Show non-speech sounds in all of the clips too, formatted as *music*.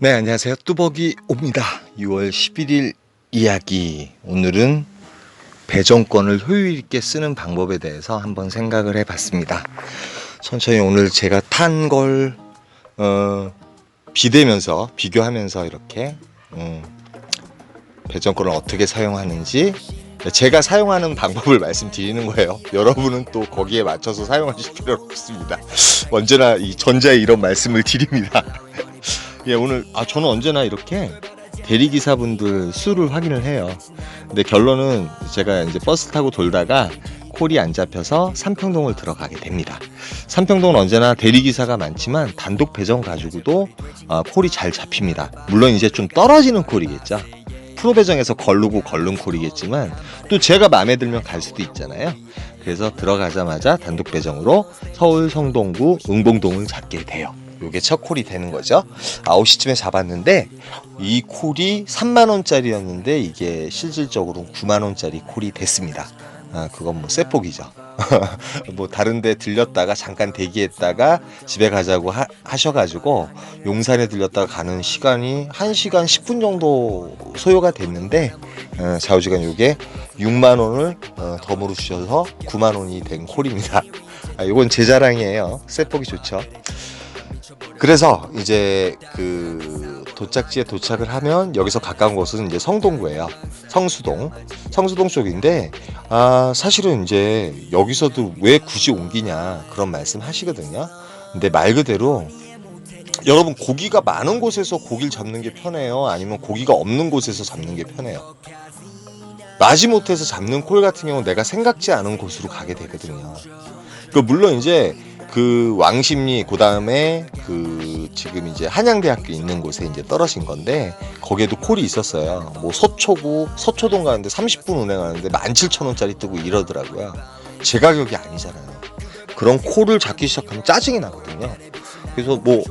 네, 안녕하세요. 뚜벅이 옵니다. 6월 11일 이야기. 오늘은 배정권을 효율 있게 쓰는 방법에 대해서 한번 생각을 해 봤습니다. 천천히 오늘 제가 탄 걸, 어, 비대면서, 비교하면서 이렇게, 음, 배정권을 어떻게 사용하는지, 제가 사용하는 방법을 *laughs* 말씀드리는 거예요. 여러분은 또 거기에 맞춰서 사용하실 필요는 없습니다. *laughs* 언제나 이 전자에 이런 말씀을 드립니다. 예, 오늘 아 저는 언제나 이렇게 대리기사분들 수를 확인을 해요. 근데 결론은 제가 이제 버스 타고 돌다가 콜이 안 잡혀서 삼평동을 들어가게 됩니다. 삼평동은 언제나 대리기사가 많지만 단독 배정 가지고도 아, 콜이 잘 잡힙니다. 물론 이제 좀 떨어지는 콜이겠죠. 프로 배정에서 걸르고 걸른 콜이겠지만 또 제가 마음에 들면 갈 수도 있잖아요. 그래서 들어가자마자 단독 배정으로 서울 성동구 응봉동을 잡게 돼요. 요게 첫 콜이 되는 거죠. 9시쯤에 잡았는데 이 콜이 3만 원짜리였는데 이게 실질적으로 9만 원짜리 콜이 됐습니다. 아, 그건 뭐 쇠폭이죠. *laughs* 뭐 다른데 들렸다가 잠깐 대기했다가 집에 가자고 하, 하셔가지고 용산에 들렸다가 가는 시간이 1시간 10분 정도 소요가 됐는데 어, 좌우지간 요게 6만 원을 어, 덤으로 주셔서 9만 원이 된 콜입니다. 아, 요건 제 자랑이에요. 쇠폭이 좋죠. 그래서 이제 그 도착지에 도착을 하면 여기서 가까운 곳은 이제 성동구예요. 성수동. 성수동 쪽인데 아 사실은 이제 여기서도 왜 굳이 옮기냐 그런 말씀 하시거든요. 근데 말 그대로 여러분 고기가 많은 곳에서 고기를 잡는 게 편해요? 아니면 고기가 없는 곳에서 잡는 게 편해요? 마지못해서 잡는 콜 같은 경우 는 내가 생각지 않은 곳으로 가게 되거든요. 그 물론 이제 그 왕십리 그 다음에 그 지금 이제 한양대학교 있는 곳에 이제 떨어진 건데 거기에도 콜이 있었어요. 뭐 서초구 서초동 가는데 30분 운행하는데 17,000원짜리 뜨고 이러더라고요. 제 가격이 아니잖아요. 그런 콜을 잡기 시작하면 짜증이 나거든요. 그래서 뭐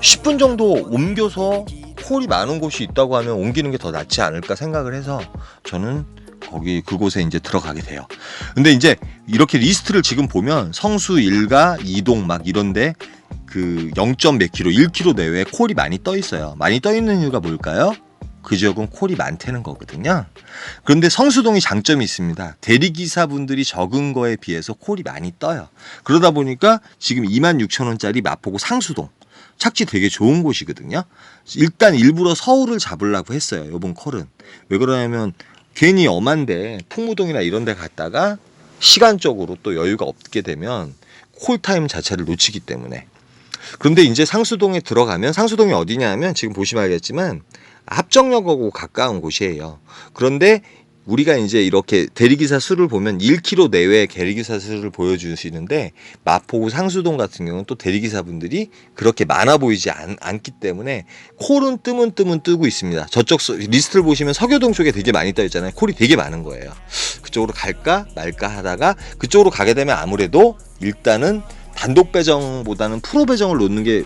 10분 정도 옮겨서 콜이 많은 곳이 있다고 하면 옮기는 게 더 낫지 않을까 생각을 해서 저는 거기 그곳에 이제 들어가게 돼요. 근데 이제 이렇게 리스트를 지금 보면 성수 일가 이동 막 이런데 그 0. 몇 킬로, 1킬로 내외에 콜이 많이 떠 있어요. 많이 떠 있는 이유가 뭘까요? 그 지역은 콜이 많다는 거거든요. 그런데 성수동이 장점이 있습니다. 대리기사분들이 적은 거에 비해서 콜이 많이 떠요. 그러다 보니까 지금 26,000원짜리 마포구 상수동. 착지 되게 좋은 곳이거든요. 일단 일부러 서울을 잡으려고 했어요. 요번 콜은. 왜 그러냐면 괜히 엄한데 풍무동이나 이런 데 갔다가 시간적으로 또 여유가 없게 되면 콜타임 자체를 놓치기 때문에 그런데 이제 상수동에 들어가면 상수동이 어디냐 하면 지금 보시면 알겠지만 합정역하고 가까운 곳이에요. 그런데 우리가 이제 이렇게 대리기사 수를 보면 1km 내외의 대리기사 수를 보여주시는데 마포구 상수동 같은 경우는 또 대리기사분들이 그렇게 많아 보이지 않, 않기 때문에 콜은 뜨문 뜨문 뜨고 있습니다. 저쪽 서- 리스트를 보시면 서교동 쪽에 되게 많이 떠 있잖아요. 콜이 되게 많은 거예요. 그쪽으로 갈까 말까 하다가 그쪽으로 가게 되면 아무래도 일단은 단독 배정보다는 프로 배정을 놓는 게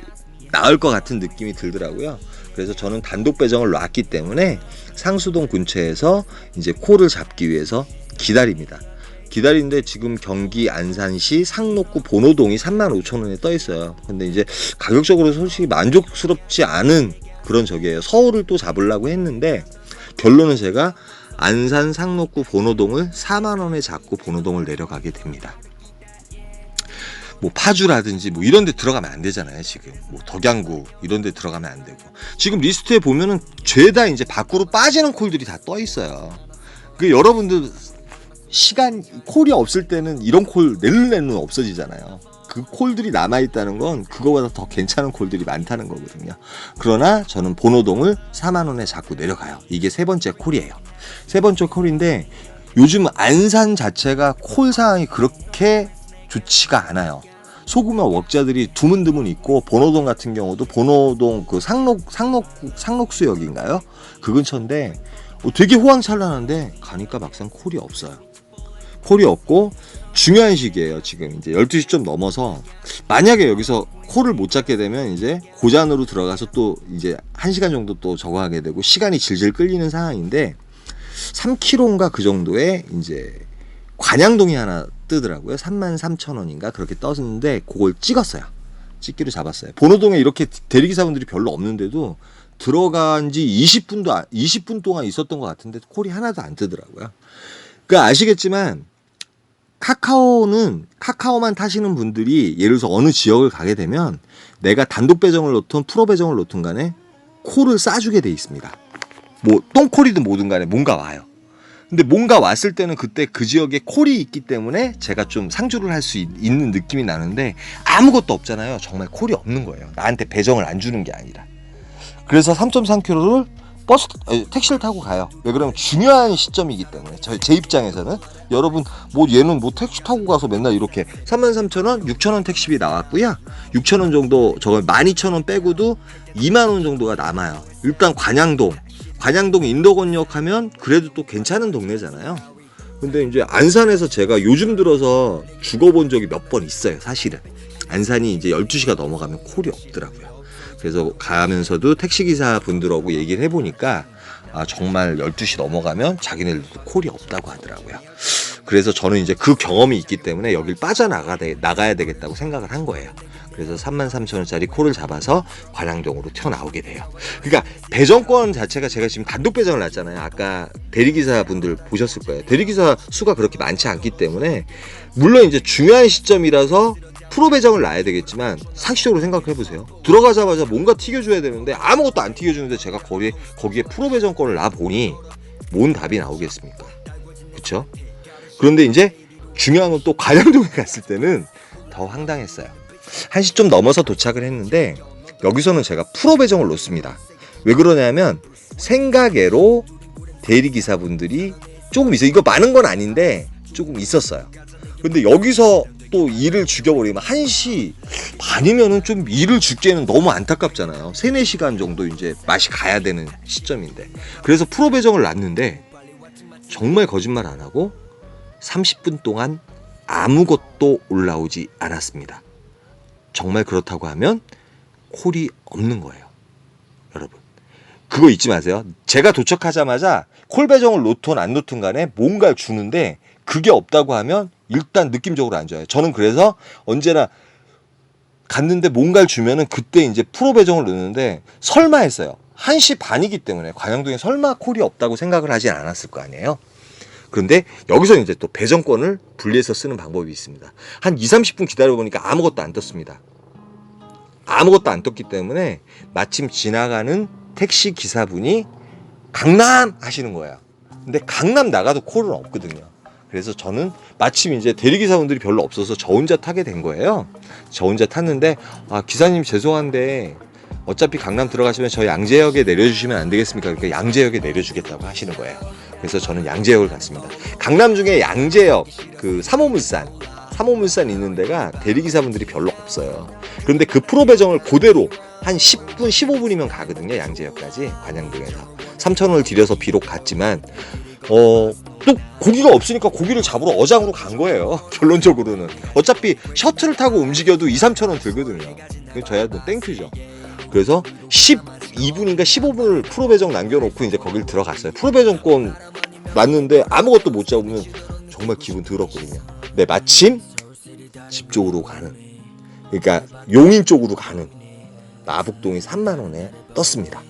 나을 것 같은 느낌이 들더라고요. 그래서 저는 단독 배정을 놨기 때문에 상수동 근처에서 이제 콜을 잡기 위해서 기다립니다. 기다리는데 지금 경기 안산시 상록구 본호동이 3만 5천 원에 떠 있어요. 근데 이제 가격적으로 솔직히 만족스럽지 않은 그런 적이에요. 서울을 또 잡으려고 했는데 결론은 제가 안산 상록구 본호동을 4만 원에 잡고 본호동을 내려가게 됩니다. 뭐 파주라든지 뭐 이런 데 들어가면 안 되잖아요, 지금. 뭐 덕양구 이런 데 들어가면 안 되고. 지금 리스트에 보면은 죄다 이제 밖으로 빠지는 콜들이 다 떠 있어요. 그 여러분들 시간 콜이 없을 때는 이런 콜 낼래는 없어지잖아요. 그 콜들이 남아 있다는 건 그거보다 더 괜찮은 콜들이 많다는 거거든요. 그러나 저는 본호동을 4만 원에 자꾸 내려가요. 이게 세 번째 콜이에요. 세 번째 콜인데 요즘 안산 자체가 콜 상황이 그렇게 좋지가 않아요. 소규모 웍자들이 드문드문 있고 본호동 같은 경우도 본호동 그 상록 상록 상록수역인가요? 그 근처인데 어, 되게 호황찬란한데 가니까 막상 콜이 없어요. 콜이 없고 중요한 시기예요. 지금 이제 12시 좀 넘어서 만약에 여기서 콜을 못 잡게 되면 이제 고잔으로 들어가서 또 이제 1시간 정도 또 저거 하게 되고 시간이 질질 끌리는 상황인데 3km인가 그 정도에 이제 관양동이 하나 뜨더라고요. 3만 3천 원인가 그렇게 떴는데 그걸 찍었어요. 찍기로 잡았어요. 본호동에 이렇게 대리기사분들이 별로 없는데도 들어간 지 20분도 안- 20분 동안 있었던 것 같은데 콜이 하나도 안 뜨더라고요. 그러니까 아시겠지만 카카오는 카카오만 타시는 분들이 예를 들어서 어느 지역을 가게 되면 내가 단독 배정을 놓든 프로 배정을 놓든 간에 콜을 싸주게 돼 있습니다. 뭐 똥콜이든 뭐든 간에 뭔가 와요. 근데 뭔가 왔을 때는 그때 그 지역에 콜이 있기 때문에 제가 좀 상주를 할 수 있는 느낌이 나는데 아무것도 없잖아요. 정말 콜이 없는 거예요. 나한테 배정을 안 주는 게 아니라. 그래서 3.3km를 버스 아니, 택시를 타고 가요. 왜 그러면 중요한 시점이기 때문에 저, 제 입장에서는 여러분 뭐 얘는 뭐 택시 타고 가서 맨날 이렇게 33,000원, 6,000원 택시비 나왔고요. 6,000원 정도 저거 12,000원 빼고도 2만 원 정도가 남아요. 일단 관양동 관양동 인도건역 하면 그래도 또 괜찮은 동네잖아요. 근데 이제 안산에서 제가 요즘 들어서 죽어본 적이 몇 번 있어요, 사실은. 안산이 이제 12시가 넘어가면 콜이 없더라고요. 그래서 가면서도 택시기사 분들하고 얘기를 해보니까 아, 정말 12시 넘어가면 자기네들도 콜이 없다고 하더라고요. 그래서 저는 이제 그 경험이 있기 때문에 여길 빠져나가 나가야 되겠다고 생각을 한 거예요. 그래서 33,000원짜리 콜을 잡아서 관양동으로 튀어나오게 돼요. 그러니까 배정권 자체가 제가 지금 단독 배정을 놨잖아요. 아까 대리기사 분들 보셨을 거예요. 대리기사 수가 그렇게 많지 않기 때문에 물론 이제 중요한 시점이라서 프로 배정을 놔야 되겠지만 상식적으로 생각해 보세요. 들어가자마자 뭔가 튀겨줘야 되는데 아무것도 안 튀겨주는데 제가 거기에 거기에 프로 배정권을 놔 보니 뭔 답이 나오겠습니까? 그렇죠? 그런데 이제 중요한 건 또 관양동에 갔을 때는 더 황당했어요. 1시 좀 넘어서 도착을 했는데 여기서는 제가 프로 배정을 놓습니다. 왜 그러냐면 생각외로 대리기사분들이 조금 있어요. 이거 많은 건 아닌데 조금 있었어요. 근데 여기서 또 일을 죽여버리면 1시 반이면은 좀 일을 죽기에는 너무 안타깝잖아요. 3, 4시간 정도 이제 맛이 가야 되는 시점인데. 그래서 프로 배정을 놨는데 정말 거짓말 안 하고 30분 동안 아무것도 올라오지 않았습니다. 정말 그렇다고 하면 콜이 없는 거예요. 여러분. 그거 잊지 마세요. 제가 도착하자마자 콜 배정을 놓든 안 놓든 간에 뭔가를 주는데 그게 없다고 하면 일단 느낌적으로 안 좋아요. 저는 그래서 언제나 갔는데 뭔가를 주면은 그때 이제 프로 배정을 넣는데 설마 했어요. 1시 반이기 때문에 관양동에 설마 콜이 없다고 생각을 하진 않았을 거 아니에요. 그런데 여기서 이제 또 배정권을 분리해서 쓰는 방법이 있습니다. 한 2, 30분 기다려 보니까 아무것도 안 떴습니다. 아무것도 안 떴기 때문에 마침 지나가는 택시 기사분이 강남 하시는 거예요. 근데 강남 나가도 콜은 없거든요. 그래서 저는 마침 이제 대리기사분들이 별로 없어서 저 혼자 타게 된 거예요. 저 혼자 탔는데 아 기사님 죄송한데 어차피 강남 들어가시면 저 양재역에 내려주시면 안 되겠습니까? 그러니까 양재역에 내려주겠다고 하시는 거예요. 그래서 저는 양재역을 갔습니다. 강남 중에 양재역 그 3호물산 3호물산 있는 데가 대리기사분들이 별로 없어요. 그런데 그 프로 배정을 그대로 한 10분, 15분이면 가거든요. 양재역까지 관양동에서 3,000원을 들여서 비록 갔지만 어, 또 고기가 없으니까 고기를 잡으러 어장으로 간 거예요. *laughs* 결론적으로는. 어차피 셔틀을 타고 움직여도 2, 3천 원 들거든요. 그 저야도 땡큐죠. 그래서 12분인가 15분을 프로 배정 남겨놓고 이제 거길 들어갔어요. 프로 배정권 맞는데 아무것도 못 잡으면 정말 기분 더럽거든요. 근데 마침 집 쪽으로 가는, 그러니까 용인 쪽으로 가는 마북동이 3만 원에 떴습니다.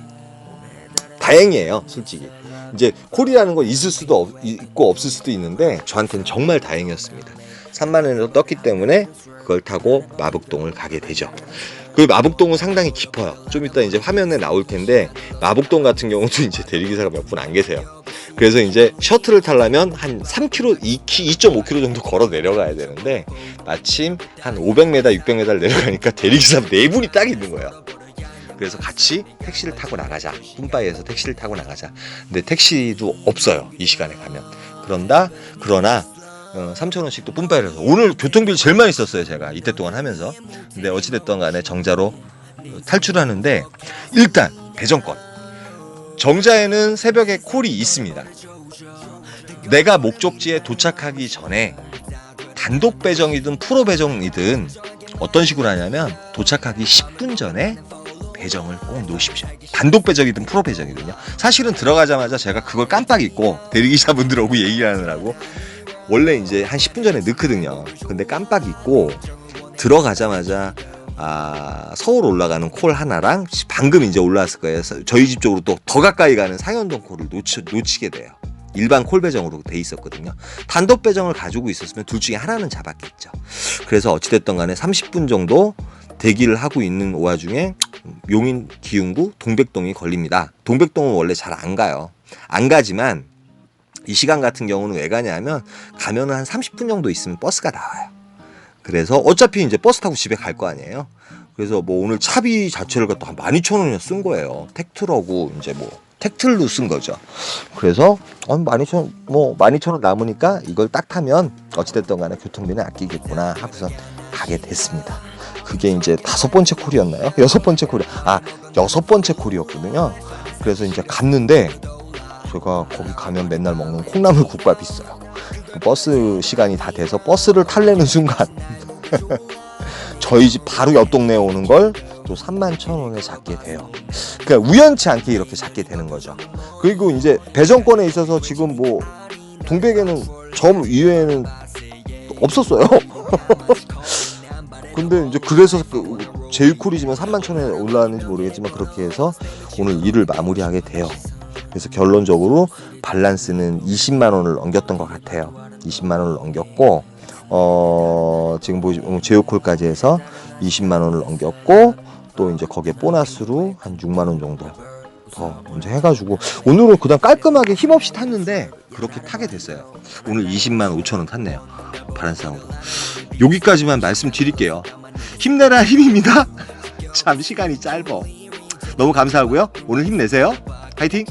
다행이에요, 솔직히. 이제 콜이라는 건 있을 수도 없, 있고 없을 수도 있는데 저한테는 정말 다행이었습니다. 3만 원으로 떴기 때문에 그걸 타고 마북동을 가게 되죠. 그 마북동은 상당히 깊어요. 좀 이따 이제 화면에 나올 텐데 마북동 같은 경우도 *laughs* 이제 대리기사가 몇 분 안 계세요. 그래서 이제 셔틀을 타려면 한 3km, 2.5km 정도 걸어 내려가야 되는데 마침 한 500m, 600m를 내려가니까 대리기사 네 분이 딱 있는 거예요. 그래서 같이 택시를 타고 나가자. 뿜바이에서 택시를 타고 나가자. 근데 택시도 없어요. 이 시간에 가면. 그런다. 그러나 어, 3,000원씩 또 뿜바이를 해서 오늘 교통비를 제일 많이 썼어요. 제가 이때 동안 하면서. 근데 어찌됐든 간에 정자로 어, 탈출하는데 일단 배정권. 정자에는 새벽에 콜이 있습니다. 내가 목적지에 도착하기 전에 단독 배정이든 프로 배정이든 어떤 식으로 하냐면 도착하기 10분 전에 배정을 꼭 놓으십시오. 단독 배정이든 프로 배정이든요. 사실은 들어가자마자 제가 그걸 깜빡 잊고 대리기사분들하고 *laughs* 얘기하느라고 원래 이제 한 10분 전에 넣거든요. 근데 깜빡 잊고 들어가자마자 아, 서울 올라가는 콜 하나랑 방금 이제 올라왔을 거예요. 저희 집 쪽으로 또 더 가까이 가는 상현동 콜을 놓치, 놓치게 돼요. 일반 콜 배정으로 돼 있었거든요. 단독 배정을 가지고 있었으면 둘 중에 하나는 잡았겠죠. 그래서 어찌됐든 간에 30분 정도 대기를 하고 있는 와중에 용인 기흥구 동백동이 걸립니다. 동백동은 원래 잘 안 가요. 안 가지만 이 시간 같은 경우는 왜 가냐면 가면은 한 30분 정도 있으면 버스가 나와요. 그래서 어차피 이제 버스 타고 집에 갈 거 아니에요. 그래서 뭐 오늘 차비 자체를 갖다 한 12,000원이나 쓴 거예요. 텍트러고 이제 뭐 텍틀로 쓴 거죠. 그래서 한 12,000원 뭐 12,000원 남으니까 이걸 딱 타면 어찌됐든 간에 교통비는 아끼겠구나 하고선 가게 됐습니다. 그게 이제 다섯 번째 콜이었나요? 여섯 번째 콜이 아 여섯 번째 콜이었거든요. 그래서 이제 갔는데 제가 거기 가면 맨날 먹는 콩나물 국밥이 있어요. 그 버스 시간이 다 돼서 버스를 탈래는 순간 *laughs* 저희 집 바로 옆 동네에 오는 걸 또 3만 천 원에 잡게 돼요. 그러니까 우연치 않게 이렇게 잡게 되는 거죠. 그리고 이제 배정권에 있어서 지금 뭐 동백에는 점 이외에는 없었어요. *laughs* 근데 이제 그래서 그 제일 쿨이지만 3만 천 원에 올라왔는지 모르겠지만 그렇게 해서 오늘 일을 마무리하게 돼요. 그래서 결론적으로 밸런스는 20만 원을 넘겼던 것 같아요. 20만 원을 넘겼고 어 지금 보시 제휴콜까지 해서 20만 원을 넘겼고 또 이제 거기에 보너스로 한 6만 원 정도 더 이제 해가지고 오늘은 그냥 깔끔하게 힘없이 탔는데 그렇게 타게 됐어요. 오늘 20만 5천 원 탔네요. 바란상으로. 여기까지만 말씀드릴게요. 힘내라 힘입니다. *laughs* 참 시간이 짧어. 너무 감사하고요. 오늘 힘내세요. 파이팅!